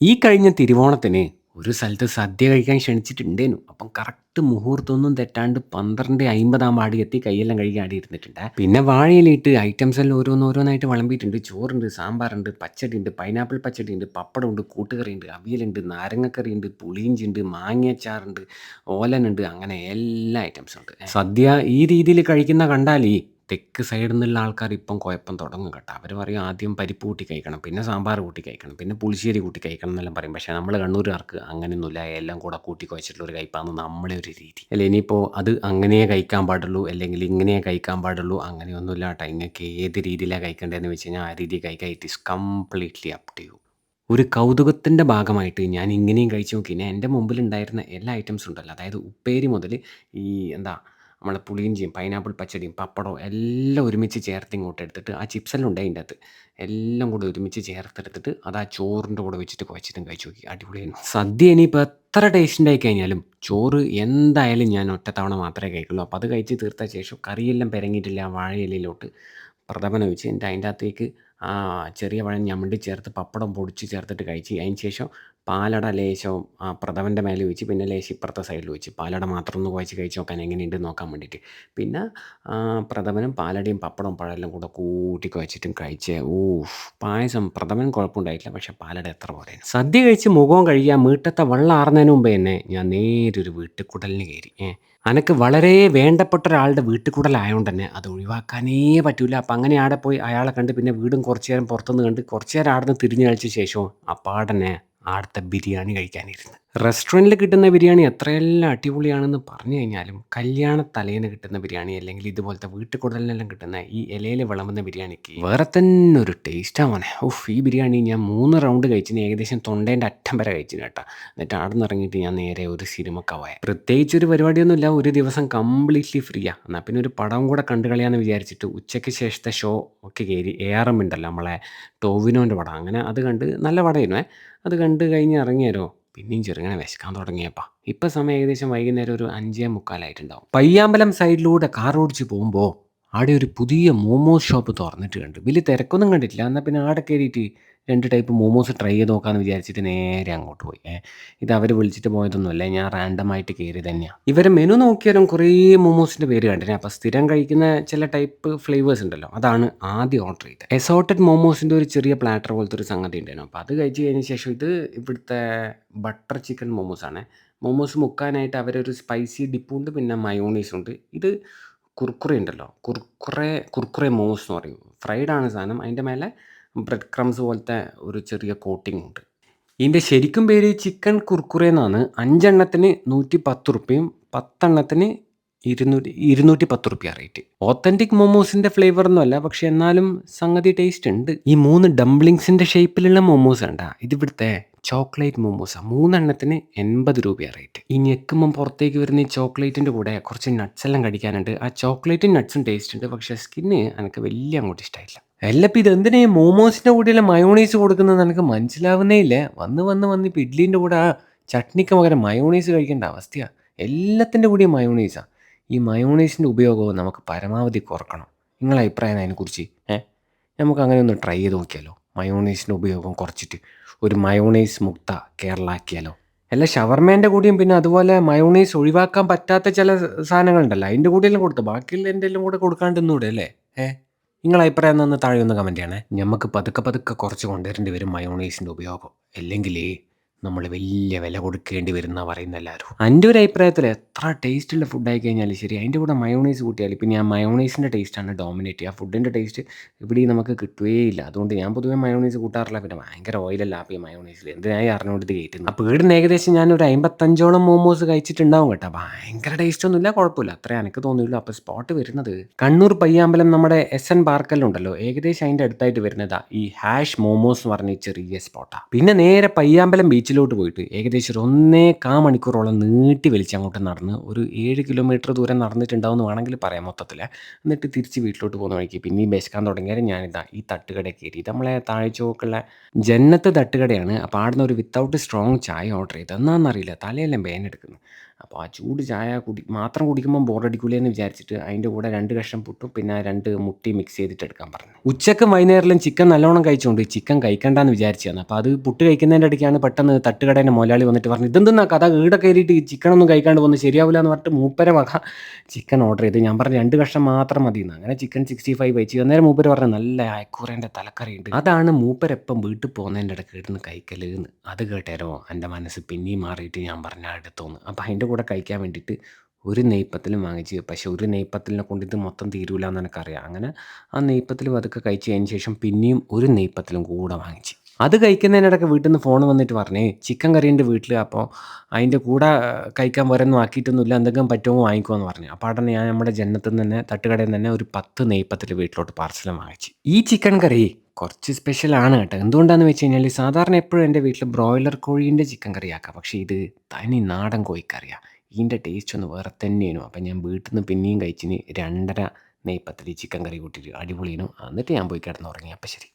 ഈ കഴിഞ്ഞ തിരുവോണത്തിന് ഒരു സ്ഥലത്ത് സദ്യ കഴിക്കാൻ ക്ഷണിച്ചിട്ടുണ്ടേനു. അപ്പം കറക്റ്റ് മുഹൂർത്തമൊന്നും തെറ്റാണ്ട് പന്ത്രണ്ട് അമ്പതാം വാടി എത്തി കൈയെല്ലാം കഴുകി ആടി ഇരുന്നിട്ടുണ്ട് പിന്നെ വാഴയിലിട്ട് ഐറ്റംസ് എല്ലാം ഓരോന്നോരോന്നായിട്ട് വിളമ്പിയിട്ടുണ്ട്. ചോറുണ്ട്, സാമ്പാറുണ്ട്, പച്ചടിയുണ്ട്, പൈനാപ്പിൾ പച്ചടിയുണ്ട്, പപ്പടമുണ്ട്, കൂട്ടുകറിയുണ്ട്, അവിയലുണ്ട്, നാരങ്ങക്കറിയുണ്ട്, പുളിയിഞ്ചിയുണ്ട്, മാങ്ങയച്ചാറുണ്ട്, ഓലനുണ്ട് അങ്ങനെ എല്ലാ ഐറ്റംസും ഉണ്ട്. സദ്യ ഈ രീതിയിൽ കഴിക്കുന്ന കണ്ടാലേ തെക്ക് സൈഡിൽ നിന്നുള്ള ആൾക്കാർ ഇപ്പം കുഴപ്പം തുടങ്ങും കേട്ടോ. അവർ പറയും ആദ്യം പരിപ്പ് കൂട്ടി കഴിക്കണം, പിന്നെ സാമ്പാർ കൂട്ടി കഴിക്കണം, പിന്നെ പുളിശ്ശേരി കൂട്ടി കഴിക്കണം എന്നെല്ലാം പറയും. പക്ഷേ നമ്മൾ കണ്ണൂരുകാർക്ക് അങ്ങനെയൊന്നുമില്ല. എല്ലാം കൂടെ കൂട്ടി കുഴച്ചിട്ടുള്ള ഒരു കഴിപ്പാണ് നമ്മളെ ഒരു രീതി. അല്ല ഇനിയിപ്പോൾ അത് അങ്ങനെയേ കഴിക്കാൻ പാടുള്ളൂ അല്ലെങ്കിൽ ഇങ്ങനെയേ കഴിക്കാൻ പാടുള്ളൂ അങ്ങനെയൊന്നുമില്ല കേട്ടോ. ഇങ്ങനെ ഏത് രീതിയിലാണ് കഴിക്കേണ്ടതെന്ന് വെച്ച് കഴിഞ്ഞാൽ ആ രീതി കഴിക്കുക. It is completely up to you. ഒരു കൗതുകത്തിന്റെ ഭാഗമായിട്ട് ഞാൻ ഇങ്ങനെയും കഴിച്ചു നോക്കി. ഞാൻ എന്റെ മുമ്പിലുണ്ടായിരുന്ന എല്ലാ ഐറ്റംസും ഉണ്ടല്ലോ അതായത് ഉപ്പേരി മുതൽ ഈ എന്താ നമ്മളെ പുളിയിഞ്ചിയും പൈനാപ്പിൾ പച്ചടിയും പപ്പടവും എല്ലാം ഒരുമിച്ച് ചേർത്ത് ഇങ്ങോട്ട് എടുത്തിട്ട് ആ ചിപ്സെല്ലാം ഉണ്ടായി ഉണ്ട് അതിന്റെ അകത്ത്. എല്ലാം കൂടി ഒരുമിച്ച് ചേർത്തെടുത്തിട്ട് അത് ആ ചോറിന്റെ കൂടെ വെച്ചിട്ട് കുഴച്ചിട്ടും കഴിച്ചു നോക്കി. അടിപൊളിയായിരുന്നു. സദ്യ ഇനിയിപ്പോൾ എത്ര ടേസ്റ്റ് ആയി കഴിഞ്ഞാലും ചോറ് എന്തായാലും ഞാൻ ഒറ്റത്തവണ മാത്രമേ കഴിക്കുള്ളൂ. അപ്പോൾ അത് കഴിച്ച് തീർത്ത ശേഷം കറിയെല്ലാം പെരങ്ങിയിട്ടില്ല വാഴയിലയിലോട്ട് പ്രഥമൻ വെച്ച് എന്റെ അതിന്റെ അകത്തേക്ക് ആ ചെറിയ പഴം ഞമ്മണ്ടി ചേർത്ത് പപ്പടം പൊടിച്ച് ചേർത്തിട്ട് കഴിച്ച് അതിന് ശേഷം പാലട ലേശം ആ പ്രഥമന്റെ മേലെ ഒഴിച്ച് പിന്നെ ലേശം ഇപ്പുറത്തെ സൈഡിൽ ഒഴിച്ച് പാലട മാത്രം ഒന്ന് കുഴച്ച് കഴിച്ച് നോക്കാൻ എങ്ങനെയുണ്ട് നോക്കാൻ വേണ്ടിയിട്ട്. പിന്നെ പ്രഥമനും പാലടയും പപ്പടവും പഴമെല്ലാം കൂടെ കൂട്ടി കുഴച്ചിട്ടും കഴിച്ച് ഊഫ്! പായസം പ്രഥമൻ കുഴപ്പമുണ്ടായിട്ടില്ല. പക്ഷേ പാലട എത്ര പോലെ സദ്യ കഴിച്ച് മുഖവും കഴുകി മീട്ടത്തെ വെള്ളം ആറുന്നതിന് മുമ്പേ തന്നെ ഞാൻ നേരൊരു വീട്ടുകുടലിന് കയറി. ഏ അനക്ക് വളരെ വേണ്ടപ്പെട്ട ഒരാളുടെ വീട്ടുകുടലായതുകൊണ്ട് തന്നെ അത് ഒഴിവാക്കാനേ പറ്റൂല. അപ്പം അങ്ങനെ ആടെ പോയി അയാളെ കണ്ട് പിന്നെ വീടും കുറച്ച് നേരം പുറത്തുനിന്ന് കണ്ട് കുറച്ച് നേരം ആടുന്ന് തിരിഞ്ഞ് കളിച്ച ശേഷവും അപ്പാടന്നെ ആടത്തെ ബിരിയാണി കഴിക്കാനിരുന്ന്. റെസ്റ്റോറന്റിൽ കിട്ടുന്ന ബിരിയാണി എത്രയെല്ലാം അടിപൊളിയാണെന്ന് പറഞ്ഞു കഴിഞ്ഞാലും കല്യാണ തലേന്ന് കിട്ടുന്ന ബിരിയാണി അല്ലെങ്കിൽ ഇതുപോലത്തെ വീട്ടുകുടലിനെല്ലാം കിട്ടുന്ന ഈ ഇലയിൽ വിളമ്പുന്ന ബിരിയാണിക്ക് വേറെ തന്നെ ഒരു ടേസ്റ്റാ മോനെ. ഉഫ്! ഈ ബിരിയാണി ഞാൻ മൂന്ന് റൗണ്ട് കഴിച്ചിന്. ഏകദേശം തൊണ്ടേന്റെ അറ്റം വരെ കഴിച്ചിന് കേട്ടോ. എന്നിട്ട് ആടുന്ന് ഇറങ്ങിയിട്ട് ഞാൻ നേരെ ഒരു സിനിമക്കാ. പ്രത്യേകിച്ച് ഒരു പരിപാടിയൊന്നുമില്ല. ഒരു ദിവസം കംപ്ലീറ്റ്ലി ഫ്രീയാ. എന്നാൽ പിന്നെ ഒരു പടം കൂടെ കണ്ടു കളയാമെന്ന് വിചാരിച്ചിട്ട് ഉച്ചയ്ക്ക് ശേഷത്തെ ഷോ ഒക്കെ കയറി. എ.ആർ.എം ഉണ്ടല്ലോ നമ്മളെ ടോവിനോന്റെ പടം. അങ്ങനെ അത് കണ്ട് നല്ല പടമായിരുന്നു അത് കണ്ട് കഴിഞ്ഞ് ഇറങ്ങിയേരോ പിന്നെയും ചെറുങ്ങനെ വിശക്കാൻ തുടങ്ങിയപ്പാ. ഇപ്പം സമയം ഏകദേശം വൈകുന്നേരം ഒരു അഞ്ചേ മുക്കാലായിട്ടുണ്ടാവും പയ്യാമ്പലം സൈഡിലൂടെ കാർ ഓടിച്ച് പോകുമ്പോൾ ആടെ ഒരു പുതിയ മോമോസ് ഷോപ്പ് തുറന്നിട്ട് കണ്ടു. വലിയ തിരക്കൊന്നും കണ്ടിട്ടില്ല. എന്നാൽ പിന്നെ ആടെ കയറിയിട്ട് 2 ടൈപ്പ് മോമോസ് ട്രൈ ചെയ്ത് നോക്കാമെന്ന് വിചാരിച്ചിട്ട് നേരെ അങ്ങോട്ട് പോയി. ഇത് അവർ വിളിച്ചിട്ട് പോയതൊന്നുമല്ല. ഞാൻ റാൻഡമായിട്ട് കയറി തന്നെയാണ് തന്നെയാ. ഇവരെ മെനു നോക്കിയാലും കുറേ മോമോസിന്റെ പേര് കണ്ടിന്. അപ്പോൾ സ്ഥിരം കഴിക്കുന്ന ചില ടൈപ്പ് ഫ്ലേവേഴ്സ് ഉണ്ടല്ലോ അതാണ് ആദ്യം ഓർഡർ ചെയ്തത്. എസോട്ടഡ് മോമോസിന്റെ ഒരു ചെറിയ പ്ലാറ്റർ പോലത്തെ ഒരു സംഗതി ഉണ്ടായിരുന്നു. അപ്പോൾ അത് കഴിച്ച് കഴിഞ്ഞ ശേഷം ഇത് ഇവിടുത്തെ ബട്ടർ ചിക്കൻ മോമോസ് ആണ് മോമോസ് മുക്കാനായിട്ട് അവരൊരു സ്പൈസി ഡിപ്പ് ഉണ്ട് പിന്നെ മയോണീസ് ഉണ്ട്. ഇത് കുർക്കുറ ഉണ്ടല്ലോ കുർക്കുറെ കുർക്കുറെ മോമോസ് എന്ന് പറയും. ഫ്രൈഡ് ആണ് സാധനം. അതിന്റെ മേലെ ബ്രെഡ് ക്രംസ് പോലത്തെ ഒരു ചെറിയ കോട്ടിംഗ് ഉണ്ട്. ഇതിന്റെ ശരിക്കും പേര് ചിക്കൻ കുർക്കുറെ എന്നാണ്. അഞ്ചെണ്ണത്തിന് നൂറ്റി പത്ത് റുപ്യയും 10 എണ്ണത്തിന് ഇരുന്നൂറ്റി ഇരുന്നൂറ്റി പത്ത് റുപ്യ റേറ്റ്. ഓത്തന്റിക് മോമോസിന്റെ ഫ്ലേവർ ഒന്നുമല്ല. പക്ഷേ എന്നാലും സംഗതി ടേസ്റ്റ് ഉണ്ട്. ഈ മൂന്ന് ഡംപ്ലിങ്സിന്റെ ഷേപ്പിലുള്ള മോമോസ് ഉണ്ടാ ഇത് ഇവിടുത്തെ ചോക്ലേറ്റ് മോമോസാ. 3 എണ്ണത്തിന് 80 രൂപയാ റേറ്റ്. ഈ ഞെക്കുമ്പം പുറത്തേക്ക് വരുന്ന ഈ ചോക്ലേറ്റിന്റെ കൂടെ കുറച്ച് നട്ട്സ് എല്ലാം കടിക്കാനുണ്ട്. ആ ചോക്ലേറ്റും നട്ട്സും ടേസ്റ്റ് ഉണ്ട്. പക്ഷെ സ്കിന്ന് എനിക്ക് വലിയ അങ്ങോട്ട് ഇഷ്ടമായില്ല. അല്ല ഇപ്പം ഇതെന്തിനാ ഈ മോമോസിന്റെ കൂടെയുള്ള മയോണൈസ് കൊടുക്കുന്നത് എനിക്ക് മനസ്സിലാവുന്നേ ഇല്ല. വന്ന് വന്ന് വന്ന് ഇപ്പം ഇഡ്ഡലീന്റെ കൂടെ ആ ചട്നിക്ക് പകരം മയോണൈസ് കഴിക്കേണ്ട അവസ്ഥയാണ് എല്ലാത്തിന്റെ കൂടെയും മയോണൈസാണ് ഈ മയോണൈസിന്റെ ഉപയോഗവും നമുക്ക് പരമാവധി കുറക്കണം. നിങ്ങളെ അഭിപ്രായം അതിനെക്കുറിച്ച്? ഏഹ് നമുക്ക് അങ്ങനെ ഒന്ന് ട്രൈ ചെയ്ത് നോക്കിയാലോ? മയോണൈസിന്റെ ഉപയോഗം കുറച്ചിട്ട് ഒരു മയോണൈസ് മുക്ത കേരള ആക്കിയാലോ? അല്ല ഷവർമേന്റെ കൂടിയും പിന്നെ അതുപോലെ മയോണൈസ് ഒഴിവാക്കാൻ പറ്റാത്ത ചില സാധനങ്ങളുണ്ടല്ലോ അതിന്റെ കൂടെയെല്ലാം കൊടുത്തോ. ബാക്കിയുള്ളതിന്റെല്ലാം കൂടെ കൊടുക്കാണ്ടിരുന്നൂടെ അല്ലേ? ഏ നിങ്ങളെ അഭിപ്രായം ഒന്ന് താഴെ ഒന്ന് കമന്റ് ചെയ്യണേ. നമുക്ക് പതുക്കെ പതുക്കെ കുറച്ച് കൊണ്ടുവരേണ്ടി വരും മയോണൈസിന്റെ ഉപയോഗം. അല്ലെങ്കിലേ നമ്മൾ വലിയ വില കൊടുക്കേണ്ടി വരുന്ന പറയുന്ന എല്ലാവരും. എന്റെ ഒരു അഭിപ്രായത്തിൽ എത്ര ടേസ്റ്റുള്ള ഫുഡ് ആയി കഴിഞ്ഞാൽ ശരി അതിന്റെ കൂടെ മയോണൈസ് കൂട്ടിയാൽ പിന്നെ ആ മയോണൈസിന്റെ ടേസ്റ്റാണ് ഡോമിനേറ്റ് ചെയ്യുക. ആ ഫുഡിന്റെ ടേസ്റ്റ് ഇവിടെ നമുക്ക് കിട്ടുകയില്ല അതുകൊണ്ട് ഞാൻ പൊതുവേ മയോണൈസ് കൂട്ടാറില്ല. പിന്നെ ഭയങ്കര ഓയിലല്ല അപ്പോൾ ഈ മയോണൈസിൽ. എന്തിനായി അറിഞ്ഞുകൊണ്ട് ഇത് കയറ്റുന്നത്. അപ്പോൾ വീടിന് ഏകദേശം ഞാൻ ഞാനൊരു 55ഓളം മോമോസ് കഴിച്ചിട്ടുണ്ടാവും കേട്ടോ. ഭയങ്കര ടേസ്റ്റ് ഒന്നുമില്ല കുഴപ്പമില്ല. അത്രേ എനിക്ക് തോന്നിയുള്ളൂ. അപ്പോൾ സ്പോട്ട് വരുന്നത് കണ്ണൂർ പയ്യാമ്പലം നമ്മുടെ എസ് എൻ പാർക്കെല്ലാം ഏകദേശം അതിന്റെ അടുത്തായിട്ട് വരുന്നതാ ഈ ഹാഷ് മോമോസ് എന്ന് പറഞ്ഞ ചെറിയ സ്പോട്ടാണ് പിന്നെ നേരെ പയ്യാമ്പലം ബീച്ചിലോട്ട് പോയിട്ട് ഏകദേശം ഒരു ഒന്നേ കാ മണിക്കൂറോളം നീട്ടി വലിച്ച് അങ്ങോട്ട് നടന്ന് ഒരു ഏഴ് കിലോമീറ്റർ ദൂരം നടന്നിട്ടുണ്ടാവും എന്ന് വേണമെങ്കിൽ പറയാം മൊത്തത്തിൽ. എന്നിട്ട് തിരിച്ച് വീട്ടിലോട്ട് പോകുന്ന വഴിക്ക് പിന്നെ പിന്നെയും വിശക്കാൻ തുടങ്ങിയാൽ ഞാനിതാ ഈ തട്ടുകട കയറി. നമ്മളെ താഴെച്ചോക്കുള്ള ജന്നത്ത് തട്ടുകടയാണ്. അപ്പോൾ ആടുന്ന ഒരു വിത്തൗട്ട് സ്ട്രോങ് ചായ ഓർഡർ ചെയ്ത് എന്നാന്നറിയില്ല തലയെല്ലാം വേദന എടുക്കുന്നു. അപ്പോൾ ആ ചൂട് ചായ കുടി മാത്രം കുടിക്കുമ്പോൾ ബോറടിക്കൂലേന്ന് വിചാരിച്ചിട്ട് അതിന്റെ കൂടെ രണ്ട് കഷ്ണം പുട്ടും പിന്നെ രണ്ട് മുട്ടി മിക്സ് ചെയ്തിട്ട് എടുക്കാൻ പറഞ്ഞു. ഉച്ചക്കും വൈകുന്നേരത്തിലും ചിക്കൻ നല്ലോണം കഴിച്ചുകൊണ്ട് ചിക്കൻ കഴിക്കണ്ടെന്ന് വിചാരിച്ചതാണ്. അപ്പോൾ അത് പുട്ട് കഴിക്കുന്നതിന്റെ ഇടയ്ക്കാണ് പെട്ടെന്ന് തട്ടുകടേന്റെ മുതലാളി വന്നിട്ട് പറഞ്ഞു "ഇതെന്തെന്നാ കഥ ഈടെ കയറിയിട്ട് ചിക്കനൊന്നും കഴിക്കാണ്ട് പോകുന്നത് ശരിയാവില്ല" എന്ന് പറഞ്ഞിട്ട് മൂപ്പര വക ചിക്കൻ ഓർഡർ ചെയ്ത് ഞാൻ പറഞ്ഞു രണ്ട് കഷ്ണം മാത്രം മതി എന്ന് അങ്ങനെ ചിക്കൻ 65 കഴിച്ചു. അന്നേരം മൂപ്പര് പറഞ്ഞു "നല്ല അയക്കൂറേന്റെ തലക്കറിയുണ്ട്." അതാണ് മൂപ്പരെപ്പം വീട്ടിൽ പോകുന്നതിന്റെ ഇടയ്ക്ക് ഇടുന്ന് കഴിക്കലെന്ന് അത് കേട്ടേരോ എന്റെ മനസ്സ് പിന്നെയും മാറിയിട്ട് ഞാൻ പറഞ്ഞ അടുത്തോന്ന്. അപ്പോൾ അതിന്റെ കൂടെ കഴിക്കാൻ വേണ്ടിയിട്ട് ഒരു നെയ്പ്പത്തലും വാങ്ങിച്ച്. പക്ഷേ ഒരു നെയ്പ്പത്തലിനെ കൊണ്ട് ഇത് മൊത്തം തീരൂല എന്ന് എനിക്കറിയാം. അങ്ങനെ ആ നെയ്പ്പത്തലും അതൊക്കെ കഴിച്ച് കഴിഞ്ഞ ശേഷം പിന്നെയും ഒരു നെയ്പ്പത്തലും കൂടെ വാങ്ങിച്ച്. അത് കഴിക്കുന്നതിനിടയ്ക്ക് വീട്ടിൽ നിന്ന് ഫോൺ വന്നിട്ട് പറഞ്ഞേ ചിക്കൻ കറിയുണ്ട് വീട്ടിൽ അപ്പോൾ അതിന്റെ കൂടെ കഴിക്കാൻ വരൊന്നും ആക്കിയിട്ടൊന്നുമില്ല എന്തെങ്കിലും പറ്റുമോ വാങ്ങിക്കോ എന്ന് പറഞ്ഞു. അപ്പോൾ അവിടെ ഞാൻ നമ്മുടെ ജനത്തിൽ നിന്ന് തന്നെ തട്ടുകടയിൽ നിന്ന് തന്നെ ഒരു പത്ത് നെയ്പ്പത്തിൽ വീട്ടിലോട്ട് പാർസലും വാങ്ങിച്ചു ഈ ചിക്കൻ കറി കുറച്ച് സ്പെഷ്യലാണ് കേട്ടോ. എന്തുകൊണ്ടാന്ന് വെച്ച് കഴിഞ്ഞാൽ സാധാരണ എപ്പോഴും എന്റെ വീട്ടിൽ ബ്രോയിലർ കോഴീന്റെ ചിക്കൻ കറി ആക്കാം. പക്ഷേ ഇത് തനി നാടൻ കോഴിക്കറിയാ. ഇതിന്റെ ടേസ്റ്റ് ഒന്ന് വേറെ തന്നെയാണ് അപ്പം ഞാൻ വീട്ടിൽ നിന്ന് പിന്നെയും കഴിച്ചിന് 2 1/2 നെയ്പ്പത്തൽ ചിക്കൻ കറി കൂട്ടിയിട്ട് അടിപൊളിയേനു. എന്നിട്ട് ഞാൻ പോയി കിടന്നുറങ്ങി. അപ്പം ശരി.